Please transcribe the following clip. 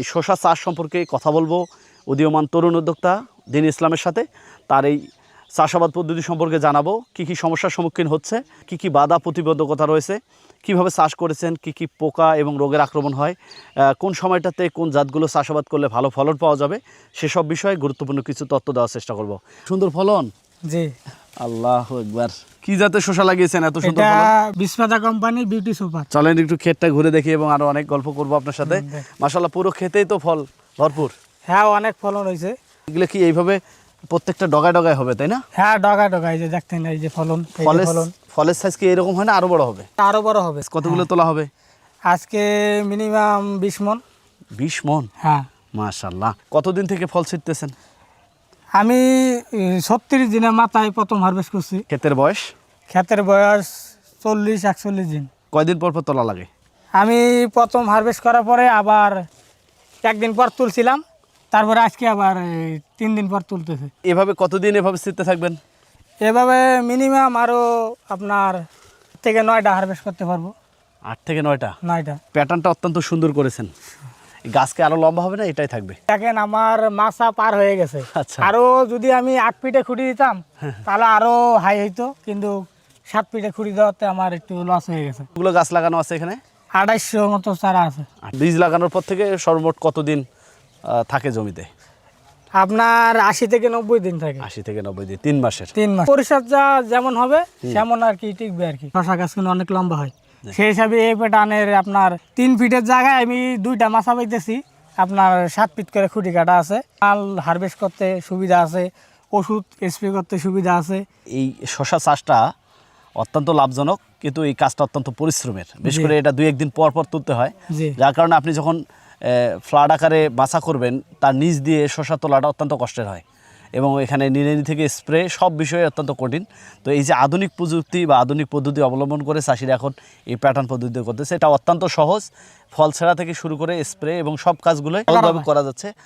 এই শশা চাষ সম্পর্কে কথা বলব। উদীয়মান তরুণ উদ্যোক্তা দিন ইসলামের সাথে তার এই চাষাবাদ পদ্ধতি সম্পর্কে জানাব। কি কি সমস্যার সম্মুখীন হচ্ছে কি কি বাধা প্রতিবন্ধকতা রয়েছে কীভাবে চাষ করেছেন কি কি পোকা এবং রোগের আক্রমণ হয় কোন সময়টাতে কোন জাতগুলো চাষাবাদ করলে ভালো ফলন পাওয়া যাবে সেসব বিষয়ে গুরুত্বপূর্ণ কিছু তথ্য দেওয়ার চেষ্টা করব। সুন্দর ফলন? জি। আল্লাহ একবার কি জাতের শশা লাগিয়েছেন? এত সুন্দর এটা ফলন? কোম্পানি বিউটি সুপার চলেন একটু ক্ষেতটা ঘুরে দেখি এবং আরও অনেক গল্প করব আপনার সাথে। মাসাল্লাহ পুরো ক্ষেতেই তো ফল ভরপুর। হ্যাঁ অনেক ফলন হয়েছে। এগুলো কি এইভাবে প্রত্যেকটা ডগায় ডগায় হবে তাই না? হ্যাঁ ডগা ডগা এই যে দেখতেন এই যে ফলন ফলন। ফলের সাইজ কি এরকম হয় না আরও বড় হবে? আরও বড় হবে। কতগুলো তোলা হবে? আজকে মিনিমাম বিশ মন। বিশ মন? হ্যাঁ। মাশাল্লাহ কতদিন থেকে ফল ছিটতেছেন? আমি ছত্রিশ দিনের মাথায় প্রথম হারভেস্ট করছি। ক্ষেতের বয়স? ক্ষেতের বয়স চল্লিশ একচল্লিশ দিন। কয়দিন পর পর তোলা লাগে? আমি প্রথম হারভেস্ট করার পরে আবার একদিন পর তুলছিলাম তারপরে আজকে আবার তিন দিন পর তুলতেছে। এভাবে কতদিন এভাবে ছিটতে থাকবেন? এভাবে মিনিমাম আরও আপনার থেকে নয়টা হারভেস্ট করতে পারব। আট থেকে নয়টা? নয়টা। প্যাটার্নটা অত্যন্ত সুন্দর করেছেন। গাছকে আরও লম্বা হবে না? এটাই থাকবে। দেখেন আমার মাছা পার হয়ে গেছে। আচ্ছা। আরও যদি আমি আট ফিটে খুঁটি দিতাম তাহলে আরও হাই হইতো কিন্তু সাত ফিটে খুঁটি দেওয়াতে আমার একটু লস হয়ে গেছে। ওগুলো গাছ লাগানো আছে এখানে? আড়াইশো মতো চারা আছে। বীজ লাগানোর পর থেকে সর্বমোট কতদিন থাকে জমিতে? আপনার আশি থেকে নব্বই দিন থাকে। আশি থেকে নব্বই দিন তিন মাসের? তিন মাস। পরিচর্যা যেমন হবে তেমন আর কি টিকবে আর কি। শশা গাছ কিন্তু অনেক লম্বা হয়। সেই হিসাবে এই পেটানের আপনার তিন ফিটের জায়গায় আমি দুইটা মাছা পাইতেছি। আপনার সাত ফিট করে খুঁটি কাটা আছে। মাল হারভেস্ট করতে সুবিধা আছে ওষুধ স্প্রে করতে সুবিধা আছে। এই শশা চাষটা অত্যন্ত লাভজনক কিন্তু এই কাজটা অত্যন্ত পরিশ্রমের। বিশেষ করে এটা দুই একদিন পর পর তুলতে হয়। যার কারণে আপনি যখন ফ্লাড আকারে বাছা করবেন তার নিচ দিয়ে শশা তোলাটা অত্যন্ত কষ্টের হয়। এবং এখানে নিড়ানি থেকে স্প্রে সব বিষয়ে অত্যন্ত কঠিন। তো এই যে আধুনিক প্রযুক্তি বা আধুনিক পদ্ধতি অবলম্বন করে চাষিরা এখন এই প্যাটার্ন পদ্ধতি করতেছে এটা অত্যন্ত সহজ। ফল ছেঁড়া থেকে শুরু করে স্প্রে এবং সব কাজগুলোই সহজভাবে করা যাচ্ছে।